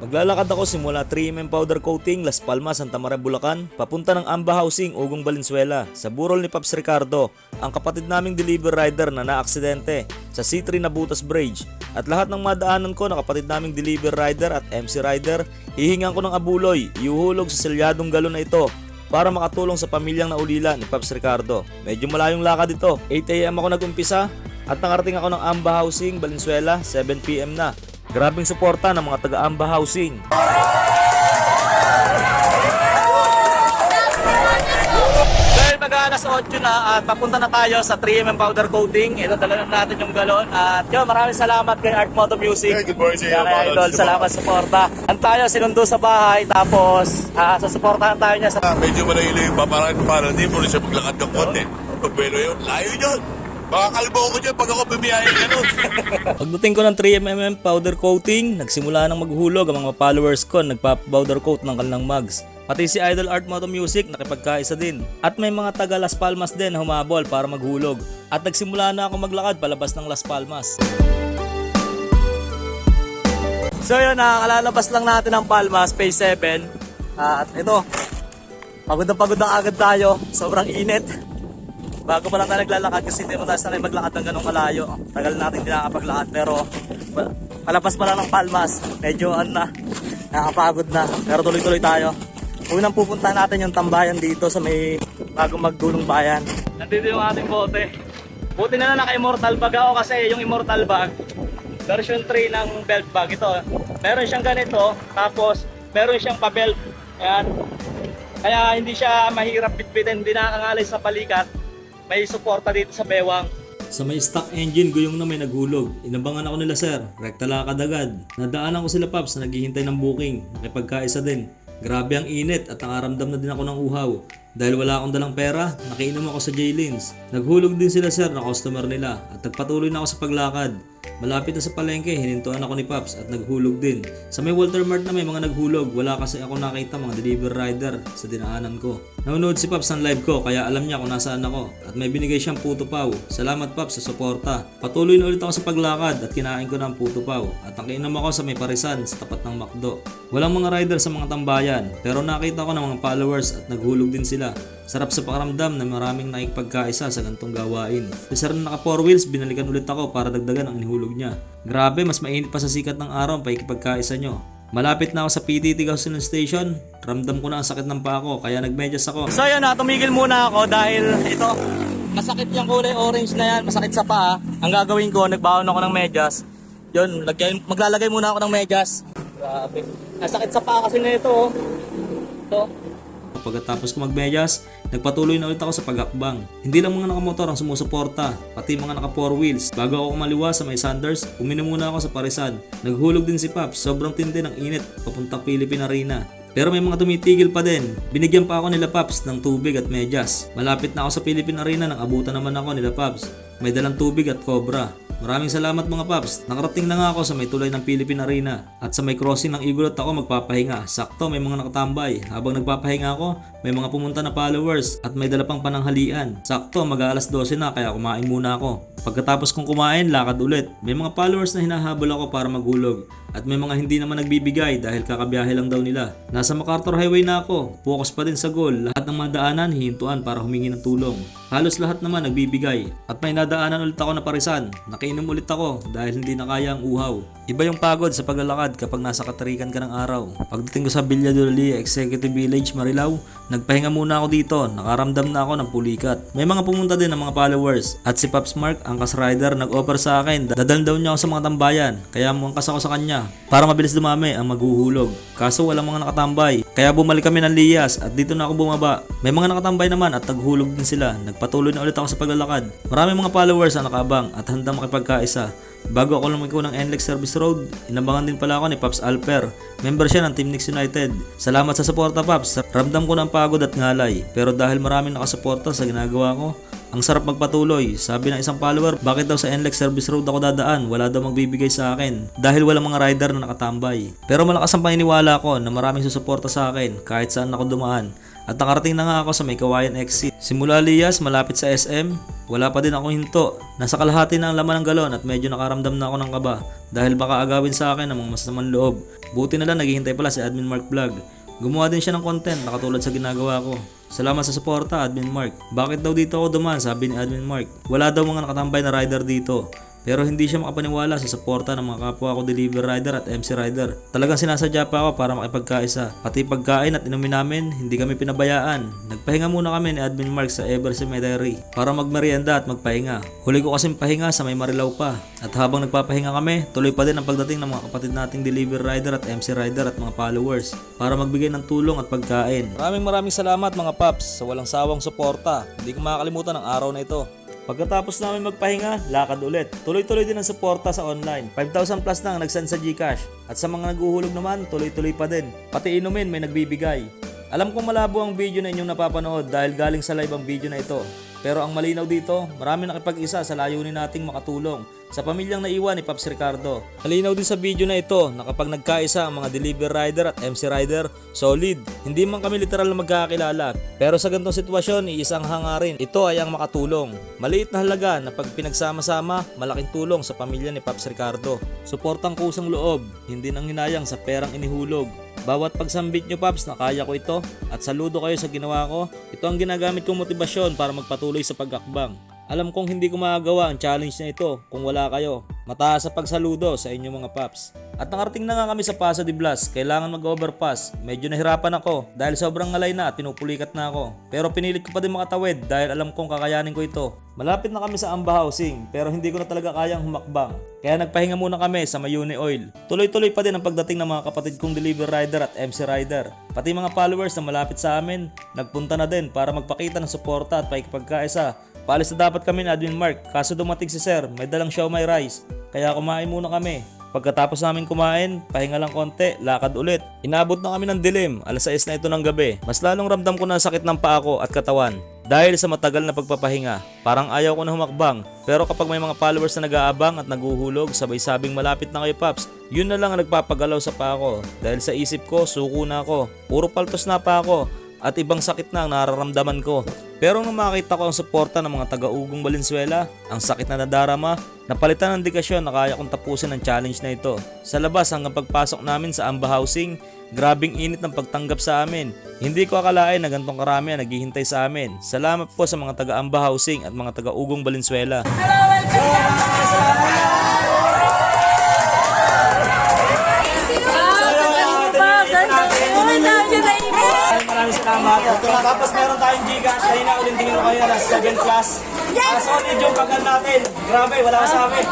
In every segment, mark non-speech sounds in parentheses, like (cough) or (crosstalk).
Maglalakad ako simula 3mm powder coating Las Palmas, Santa Maria, Bulacan, papunta ng Amba Housing, Ugong Valenzuela, sa burol ni Paps Ricardo, ang kapatid naming deliver rider na naaksidente sa C3 Nabutas Bridge. At lahat ng madaanan ko na kapatid naming deliver rider at MC rider, hihingan ko ng abuloy, iuhulog sa selyadong galon na ito para makatulong sa pamilyang naulila ni Paps Ricardo. Medyo malayong lakad ito. 8am ako nagumpisa at nakarating ako ng Amba Housing, Valenzuela, 7pm na. Grabing suporta ng mga taga-Amba Housing. Dahil mag-alas 8 na at papunta na tayo sa 3mm powder coating. Ito dala na natin yung galon. At yun, maraming salamat kay Art Moto Music. Hey, good morning sa iyo, Kaya. Idol, salamat sa suporta. Ang tayo sinundo sa bahay tapos ah, sa suportahan tayo niya sa Ah, medyo malayo yung paparaan para hindi mo rin siya maglakad ng konti. Pero yun, layo yun. Baka kalbo ko dyan pag ako bumiyaya ganun. (laughs) Pagdating ko ng 3mm powder coating, nagsimula nang maghulog ang mga followers ko nagpa-powder coat ng kanilang mugs. Pati si Idol Art Moto Music nakipagkaisa din. At may mga taga Las Palmas din na humabol para maghulog. At nagsimula na ako maglakad palabas ng Las Palmas. So yun, nakalalabas lang natin ang Palmas, Phase 7. At ito, pagod na pagod na agad tayo. Sobrang init. Bago pa lang tayo naglalakad kasi hindi mo tayo sanay maglakad ng ganong kalayo. Tagal natin hindi nakakapaglakad pero pa- palapas pa lang ng palmas. Medyo ano na, nakakapagod na. Pero tuloy-tuloy tayo. Unang pupunta natin yung tambayan dito sa may bagong magdulong bayan. Nandito yung ating bote. Buti na lang naka-immortal bag ako kasi yung immortal bag, version 3 ng belt bag ito. Meron siyang ganito, tapos meron siyang pa-belt. Ayan. Kaya hindi siya mahirap bitbitin, hindi nakakangalay sa balikat. May suporta dito sa bewang. Sa may stock engine, guyong na may naghulog. Inabangan ako nila sir, rekta lakad agad. Nadaanan ko sila Paps na naghihintay ng booking, nakipagkaisa din. Grabe ang init at nakaramdam na din ako ng uhaw. Dahil wala akong dalang pera, nakiinom ako sa Jaylins. Naghulog din sila sir na customer nila at nagpatuloy na ako sa paglakad. Malapit na sa palengke, hinintuan ako ni Paps at naghulog din. Sa may Walter Mart na may mga naghulog, wala kasi ako nakita mga deliver rider sa dinaanan ko. Nanonood si Paps ng live ko kaya alam niya kung nasaan ako at may binigay siyang puto paw. Salamat Paps sa suporta. Patuloy na ulit ako sa paglakad at kinain ko ng puto paw at nakiinom ako sa may parisan sa tapat ng McDo. Walang mga rider sa mga tambayan pero nakita ko ng mga followers at naghulog din sila. Sarap sa pakaramdam na maraming nakikipagkaisa sa gantong gawain. Sa na naka 4 wheels, binalikan ulit ako para dagdagan ang inihulog niya. Grabe, mas mainit pa sa sikat ng araw ang pakikipagkaisa nyo. Malapit na ako sa PTT Gasoline Station. Ramdam ko na ang sakit ng paa ko, kaya nagmedyas ako. So yun na, tumigil muna ako dahil ito, masakit yung kulay orange na yan, masakit sa paa. Ang gagawin ko, nagbaon ako ng medyas. Yun, lagyan, maglalagay muna ako ng medyas. Grabe. Nasakit sa paa kasi na ito. Oh. Ito. Pagkatapos ko magmedyas, nagpatuloy na ulit ako sa pagakbang. Hindi lang mga nakamotor ang sumusuporta, pati mga naka 4 wheels. Bago ako kumaliwa sa may Sanders, uminom muna ako sa parisan. Naghulog din si Paps, sobrang tindi ng init papunta Philippine Arena. Pero may mga tumitigil pa din. Binigyan pa ako nila Paps ng tubig at medyas. Malapit na ako sa Philippine Arena nang abutan naman ako nila Paps. May dalang tubig at cobra. Maraming salamat mga paps. Nakarating na nga ako sa may tulay ng Philippine Arena at sa may crossing ng Igorot ako magpapahinga. Sakto may mga nakatambay. Habang nagpapahinga ako, may mga pumunta na followers at may dala pananghalian. Sakto mag alas 12 na kaya kumain muna ako. Pagkatapos kong kumain, lakad ulit. May mga followers na hinahabol ako para maghulog. At may mga hindi naman nagbibigay dahil kakabiyahe lang daw nila. Nasa MacArthur Highway na ako. Focus pa din sa goal. Lahat ng madaanan, hihintuan para humingi ng tulong. Halos lahat naman nagbibigay. At may nadaanan ulit ako na parisan. Nakainom ulit ako dahil hindi na kaya ang uhaw. Iba yung pagod sa paglalakad kapag nasa katarikan ka ng araw. Pagdating ko sa Villa de Loli Executive Village, Marilao, nagpahinga muna ako dito. Nakaramdam na ako ng pulikat. May mga pumunta din ng mga followers. At si Pops Mark, ang kas rider, nag-offer sa akin. Dadalhin daw niya ako sa mga tambayan. Kaya mangkas ako sa kanya para mabilis dumami ang maghuhulog. Kaso walang mga nakatambay. Kaya bumalik kami ng Lias at dito na ako bumaba. May mga nakatambay naman at naghulog din sila. Nagpatuloy na ulit ako sa paglalakad. Maraming mga followers ang nakabang at handang makipagkaisa. Bago ako lumiko ng NLEX Service Road, inabangan din pala ako ni Paps Alper. Member siya ng Team Nix United. Salamat sa suporta Paps. Ramdam ko ng pagod at ngalay. Pero dahil maraming nakasuporta sa ginagawa ko, ang sarap magpatuloy. Sabi ng isang follower, bakit daw sa NLEX Service Road ako dadaan? Wala daw magbibigay sa akin. Dahil walang mga rider na nakatambay. Pero malakas ang paniniwala ko na maraming susuporta sa akin kahit saan ako dumaan. At nakarating na nga ako sa may exit. Simula Lias, malapit sa SM, Wala pa din ako hinto. Nasa kalahati na ang laman ng galon at medyo nakaramdam na ako ng kaba dahil baka agawin sa akin ang mga masasamang loob. Buti na lang naghihintay pala si Admin Mark Vlog. Gumawa din siya ng content na katulad sa ginagawa ko. Salamat sa suporta, Admin Mark. Bakit daw dito ako duman, sabi ni Admin Mark. Wala daw mga nakatambay na rider dito. Pero hindi siya makapaniwala sa suporta ng mga kapwa ko deliver rider at MC rider. Talagang sinasadya pa ako para makipagkaisa. Pati pagkain at inumin namin, hindi kami pinabayaan. Nagpahinga muna kami ni Admin Mark sa Ever Cemetery para magmerienda at magpahinga. Huli ko kasing pahinga sa may Marilaw pa. At habang nagpapahinga kami, tuloy pa din ang pagdating ng mga kapatid nating deliver rider at MC rider at mga followers para magbigay ng tulong at pagkain. Maraming maraming salamat mga paps sa walang sawang suporta. Hindi ko makakalimutan ang araw na ito. Pagkatapos namin magpahinga, lakad ulit. Tuloy-tuloy din ang suporta sa online. 5,000 plus na ang nagsend sa Gcash. At sa mga naguhulog naman, tuloy-tuloy pa din. Pati inumin may nagbibigay. Alam kong malabo ang video na inyong napapanood dahil galing sa live ang video na ito. Pero ang malinaw dito, marami nakipag-isa sa layunin nating makatulong sa pamilyang naiwan ni Paps Ricardo. Malinaw din sa video na ito na kapag nagkaisa ang mga deliver rider at MC rider, solid. Hindi man kami literal na magkakakilala. Pero sa ganitong sitwasyon, iisang hangarin. Ito ay ang makatulong. Maliit na halaga na pag pinagsama-sama, malaking tulong sa pamilya ni Paps Ricardo. Suportang kusang loob, hindi nang hinayang sa perang inihulog. Bawat pagsambit nyo Paps na kaya ko ito at saludo kayo sa ginawa ko, ito ang ginagamit kong motibasyon para magpatuloy sa pag-akbang. Alam kong hindi ko magagawa ang challenge na ito kung wala kayo. Mataas sa pagsaludo sa inyong mga paps. At nakarating na nga kami sa Paso de Blas, kailangan mag-overpass. Medyo nahirapan ako dahil sobrang ngalay na at pinupulikat na ako. Pero pinilit ko pa din makatawid dahil alam kong kakayanin ko ito. Malapit na kami sa Amba Housing pero hindi ko na talaga kayang humakbang. Kaya nagpahinga muna kami sa Mayuni Oil. Tuloy-tuloy pa din ang pagdating ng mga kapatid kong deliver rider at MC rider. Pati mga followers na malapit sa amin, nagpunta na din para magpakita ng suporta at paikipagkaisa Paalis na dapat kami ni Admin Mark, kaso dumating si Sir, may dalang may rice, kaya kumain muna kami. Pagkatapos namin kumain, pahinga lang konti, lakad ulit. Inabot na kami ng dilim, alas 6 na ito ng gabi. Mas lalong ramdam ko na sakit ng paa ko at katawan. Dahil sa matagal na pagpapahinga, parang ayaw ko na humakbang. Pero kapag may mga followers na nag-aabang at naguhulog, sabay sabing malapit na kayo Paps, yun na lang ang nagpapagalaw sa paa ko. Dahil sa isip ko, suko na ako. Puro paltos na pa ako at ibang sakit na ang nararamdaman ko. Pero nung makita ko ang suporta ng mga taga-ugong Valenzuela, ang sakit na nadarama, napalitan ng dikasyon na kaya kong tapusin ang challenge na ito. Sa labas hanggang pagpasok namin sa Amba Housing, grabing init ng pagtanggap sa amin. Hindi ko akalain na gantong karami ang naghihintay sa amin. Salamat po sa mga taga-Amba Housing at mga taga-ugong Valenzuela. Maraming maraming salamat. Tapos meron tayong Gcash. Kanina ulit tingin ko kayo alas 7 plus. Ah, solid yung paggal natin. Grabe, wala ka sa amin.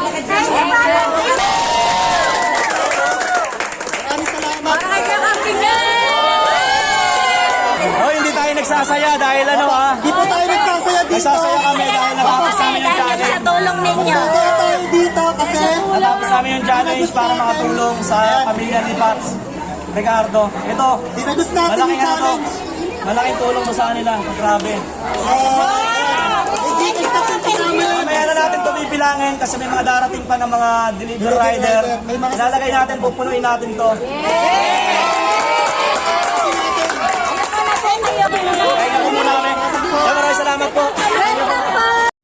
Oh, hindi tayo nagsasaya dahil ano ah. Di po tayo nagsasaya dito. Nagsasaya kami dahil natapos namin yung challenge. sa tulong ninyo. Nagsasaya tayo dito kasi Natapos namin yung challenge para makatulong sa pamilya ni Pats. Ricardo, ito, tinagos natin malaking yung ano to. challenge. Malaking tulong to sa kanila. Grabe. Yun. Mamaya na natin ito bibilangin kasi may mga darating pa ng mga delivery rider. May mga- Ilalagay natin, pupunuin natin to. Kaya po muna kami. Kaya maraming salamat po.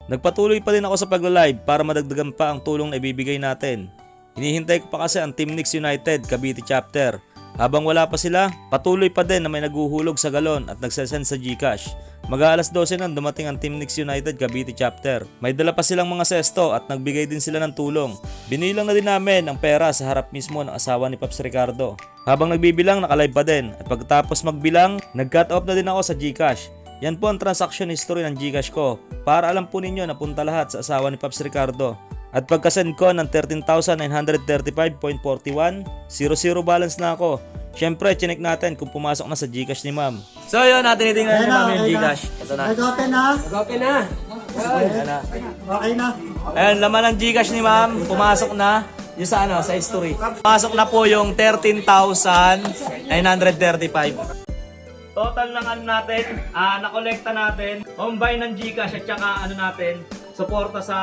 Nagpatuloy pa din ako sa pagla-live para madagdagan pa ang tulong na ibibigay natin. Hinihintay ko pa kasi ang Team Nix United Cavite chapter. Habang wala pa sila, patuloy pa din na may naguhulog sa galon at nagsasend sa Gcash. Mag-aalas 12 nang dumating ang Team Nix United Cavite chapter. May dala pa silang mga sesto at nagbigay din sila ng tulong. Binilang na din namin ang pera sa harap mismo ng asawa ni Paps Ricardo. Habang nagbibilang, nakalive pa din. At pagkatapos magbilang, nag-cut off na din ako sa Gcash. Yan po ang transaction history ng Gcash ko para alam po ninyo na punta lahat sa asawa ni Paps Ricardo. At pagkasend ko ng 13,935.41, 00 balance na ako. Siyempre, chinek natin kung pumasok na sa Gcash ni ma'am. So yun, natin Ayun titingnan na, namin yung na. Gcash. Ito na. Nag-open na. Ayan na. Okay na. Ayan, laman ng Gcash ni ma'am. Pumasok na. Yung sa ano, sa history. Pumasok na po yung 13,935. Total ng ano natin, ah, nakolekta natin, combine ng Gcash at saka ano natin, suporta sa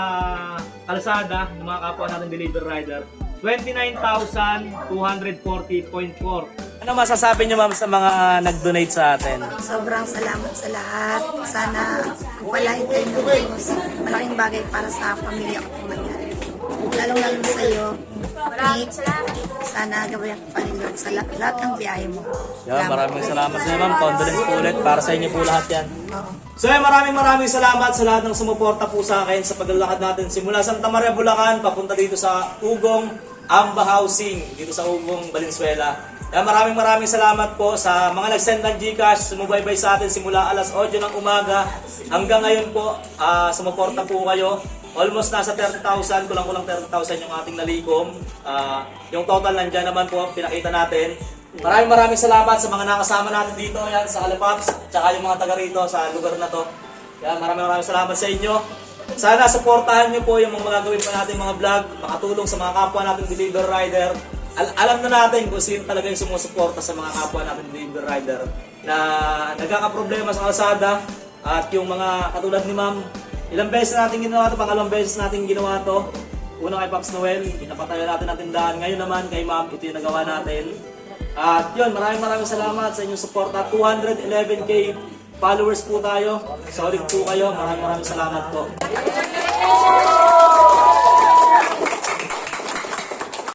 kalsada ng mga kapwa natin deliver rider. 29,240.4. Ano masasabi niyo ma'am sa mga nag-donate sa atin? Sobrang salamat sa lahat. Sana palain kayo ng Diyos. Malaking bagay para sa pamilya ko. Lalong-lalo sa iyo, Nick. Sana gawin ang Panginoon sa lahat, lahat ng biyahe mo. Yan, maraming salamat sa ma'am. Condolence po ulit. Para sa inyo po lahat yan. So yan, maraming maraming salamat sa lahat ng sumuporta po sa akin sa paglalakad natin simula Santa Maria, Bulacan, papunta dito sa Ugong Amba Housing, dito sa Ugong, Valenzuela. Yan, maraming maraming salamat po sa mga nag-send ng Gcash, sumubaybay sa atin simula alas 8 ng umaga hanggang ngayon po, ah, sumuporta po kayo. Almost nasa 30,000, kulang-kulang 30,000 yung ating nalikom. Ah, yung total nandyan naman po, pinakita natin. Maraming maraming salamat sa mga nakasama natin dito yan sa Halipaps, tsaka yung mga taga rito sa lugar na to. Yan, maraming maraming salamat sa inyo. Sana supportahan niyo po yung mga gagawin pa natin mga vlog, makatulong sa mga kapwa natin deliver rider. Al- alam na natin kung sino talaga yung sumusuporta sa mga kapwa natin deliver rider na nagkakaproblema sa kalsada at yung mga katulad ni ma'am, ilang beses natin ginawa to, pangalawang beses natin ginawa to. Una kay Pops Noel, pinapatayo natin ang tindahan. Ngayon naman kay ma'am, ito yung nagawa natin. At yun, maraming maraming salamat sa inyong suporta. 211k followers po tayo. Solid po kayo. Maraming maraming salamat po.